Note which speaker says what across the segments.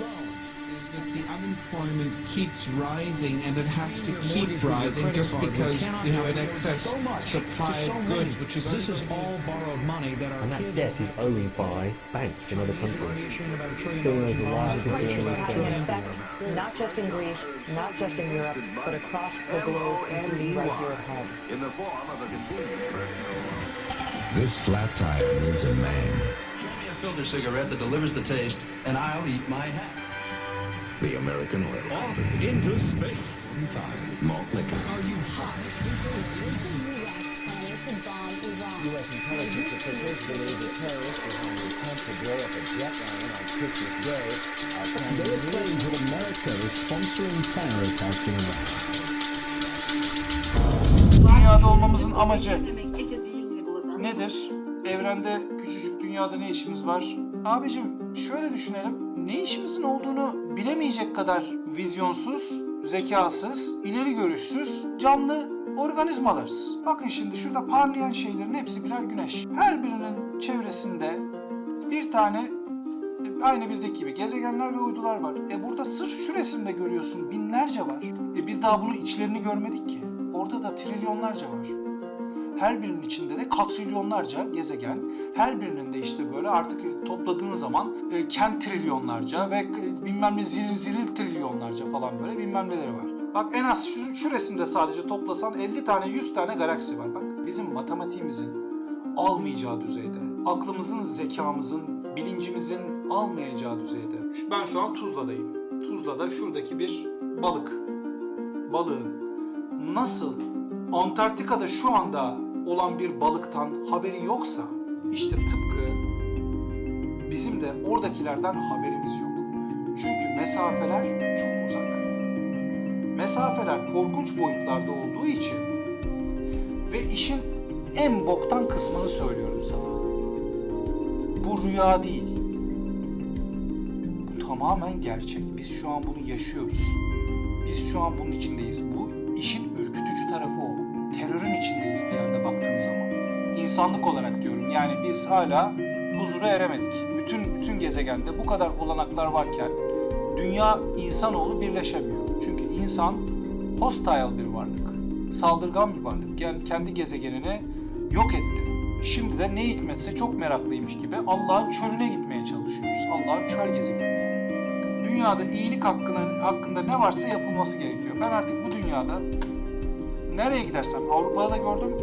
Speaker 1: loans.
Speaker 2: is that the unemployment keeps rising and it has to keep rising just because we have an excess supply of goods, which is
Speaker 1: This is all borrowed money that our
Speaker 3: And that
Speaker 1: kids
Speaker 3: debt is owned by banks in other countries.
Speaker 1: Spilling
Speaker 3: over wires and
Speaker 4: This is
Speaker 3: billions
Speaker 4: having an effect not just in Greece, not just in Europe, but across the globe, including right here at home.
Speaker 5: in the form of a continued threat.
Speaker 6: This flat tire needs a man.
Speaker 7: Show filter cigarette that delivers the taste, and I'll eat my hat.
Speaker 6: The American oil
Speaker 7: Off
Speaker 6: company.
Speaker 7: into space.
Speaker 6: Malt liquor.
Speaker 1: U.S. intelligence officials believe the terrorists behind the attempt to blow up a jetliner on Christmas Day are planning claims that America is sponsoring terror attacks in Iraq.
Speaker 8: Dünyada olmamızın amacı nedir? Evrende küçücük dünyada ne işimiz var? Abicim şöyle düşünelim. Ne işimizin olduğunu bilemeyecek kadar vizyonsuz, zekasız, ileri görüşsüz, canlı organizmalarız. Bakın şimdi şurada parlayan şeylerin hepsi birer güneş. Her birinin çevresinde bir tane e, aynı bizdeki gibi gezegenler ve uydular var. E burada sırf şu resimde görüyorsun binlerce var. E biz daha bunun içlerini görmedik ki. Orada da trilyonlarca var. Her birinin içinde de katrilyonlarca gezegen, her birinin de işte böyle artık topladığın zaman e, kent trilyonlarca ve e, bilmem ne zil, zilil trilyonlarca falan böyle bilmem neleri var. Bak en az şu, şu resimde sadece toplasan 50 tane 100 tane galaksi var. Bak bizim matematiğimizin almayacağı düzeyde, aklımızın, zekamızın, bilincimizin almayacağı düzeyde. Ben şu an Tuzla'dayım. Tuzla'da şuradaki bir balık. Balığın nasıl Antarktika'da şu anda olan bir balıktan haberi yoksa işte tıpkı bizim de oradakilerden haberimiz yok. Çünkü mesafeler çok uzak. Mesafeler korkunç boyutlarda olduğu için ve işin en boktan kısmını söylüyorum sana. Bu rüya değil. Bu tamamen gerçek. Biz şu an bunu yaşıyoruz. Biz şu an bunun içindeyiz. Bu işin ürkütücü tarafı o. Terörün içindeyiz İnsanlık olarak diyorum. Yani biz hala huzura eremedik. Bütün bütün gezegende bu kadar olanaklar varken dünya insanoğlu birleşemiyor. Çünkü insan hostile bir varlık. Saldırgan bir varlık. Yani kendi gezegenini yok etti. Şimdi de ne hikmetse çok meraklıymış gibi Allah'ın çölüne gitmeye çalışıyoruz. Allah'ın çöl gezegeni dünyada iyilik hakkında, hakkında ne varsa yapılması gerekiyor. Ben artık bu dünyada nereye gidersem Avrupa'da da gördüm,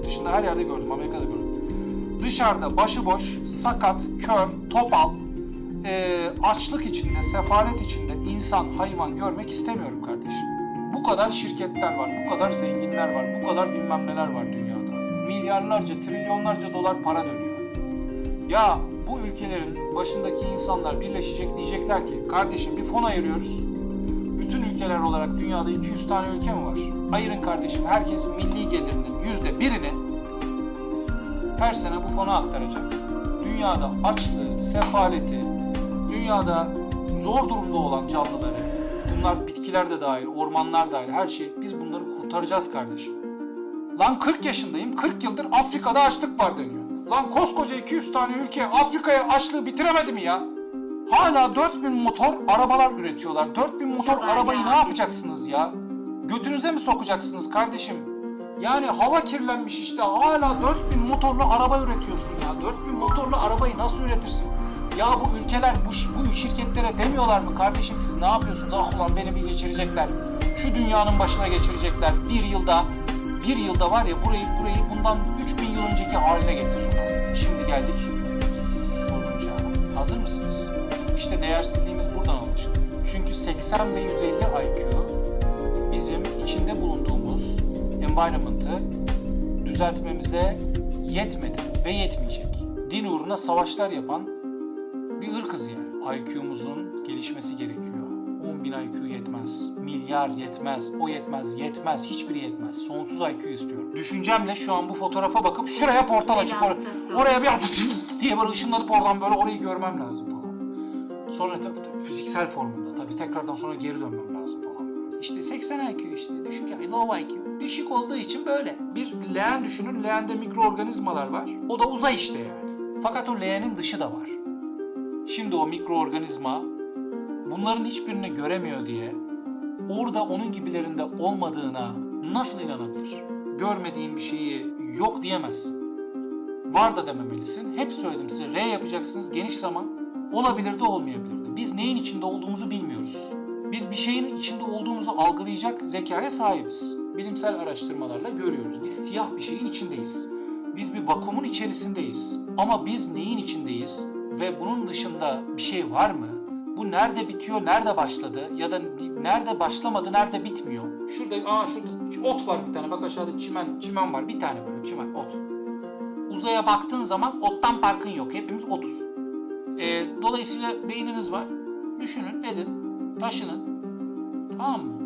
Speaker 8: yurt dışında her yerde gördüm, Amerika'da gördüm. Dışarıda başıboş, sakat, kör, topal, eee, açlık içinde, sefalet içinde insan, hayvan görmek istemiyorum kardeşim. Bu kadar şirketler var, bu kadar zenginler var, bu kadar bilmem neler var dünyada. Milyarlarca, trilyonlarca dolar para dönüyor. Ya bu ülkelerin başındaki insanlar birleşecek diyecekler ki kardeşim bir fon ayırıyoruz. Bütün ülkeler olarak dünyada 200 tane ülke mi var? Ayırın kardeşim herkes milli gelirinin yüzde birini her sene bu fona aktaracak. Dünyada açlığı, sefaleti, dünyada zor durumda olan canlıları, bunlar bitkiler de dahil, ormanlar dahil her şey biz bunları kurtaracağız kardeşim. Lan 40 yaşındayım. 40 yıldır Afrika'da açlık var deniyor. Lan koskoca 200 tane ülke Afrika'ya açlığı bitiremedi mi ya? Hala 4000 motor arabalar üretiyorlar. 4000 motor arabayı ne yapacaksınız ya? Götünüze mi sokacaksınız kardeşim? Yani hava kirlenmiş işte hala 4000 motorlu araba üretiyorsun ya. 4000 motorlu arabayı nasıl üretirsin? Ya bu ülkeler bu, bu şirketlere demiyorlar mı kardeşim siz ne yapıyorsunuz? Ah ulan beni bir geçirecekler. Şu dünyanın başına geçirecekler. Bir yılda bir yılda var ya burayı burayı bundan 3000 yıl önceki haline getirirler. Şimdi geldik sorunca. Hazır mısınız? İşte değersizliğimiz buradan anlaşılıyor. Çünkü 80 ve 150 IQ bizim içinde bulunduğumuz environment'ı düzeltmemize yetmedi ve yetmeyecek. Din uğruna savaşlar yapan bir ırkız yani. IQ'muzun gelişmesi gerekiyor. 10 bin IQ yetmez. Milyar yetmez. O yetmez. Yetmez. Hiçbiri yetmez. Sonsuz IQ istiyorum. Düşüncemle şu an bu fotoğrafa bakıp şuraya portal açıp or- oraya bir diye böyle ışınlanıp oradan böyle orayı görmem lazım. Sonra fiziksel formunda tabii tekrardan sonra geri dönmem lazım falan. İşte 80 IQ işte düşük IQ, low IQ. Düşük olduğu için böyle. Bir leğen düşünün. Leğende mikroorganizmalar var. O da uzay işte yani. Fakat o leğenin dışı da var. Şimdi o mikroorganizma bunların hiçbirini göremiyor diye orada onun gibilerinde olmadığına nasıl inanabilir? Görmediğin bir şeyi yok diyemezsin. Var da dememelisin. Hep söyledim size R yapacaksınız geniş zaman. Olabilir de olmayabilir de. Biz neyin içinde olduğumuzu bilmiyoruz. Biz bir şeyin içinde olduğumuzu algılayacak zekaya sahibiz. Bilimsel araştırmalarla görüyoruz. Biz siyah bir şeyin içindeyiz. Biz bir vakumun içerisindeyiz. Ama biz neyin içindeyiz ve bunun dışında bir şey var mı? Bu nerede bitiyor, nerede başladı ya da nerede başlamadı, nerede bitmiyor? Şurada, aa şurada ot var bir tane. Bak aşağıda çimen, çimen var. Bir tane böyle çimen, ot. Uzaya baktığın zaman ottan farkın yok. Hepimiz otuz. Ee, dolayısıyla beyniniz var. Düşünün, edin, taşının. Tamam mı?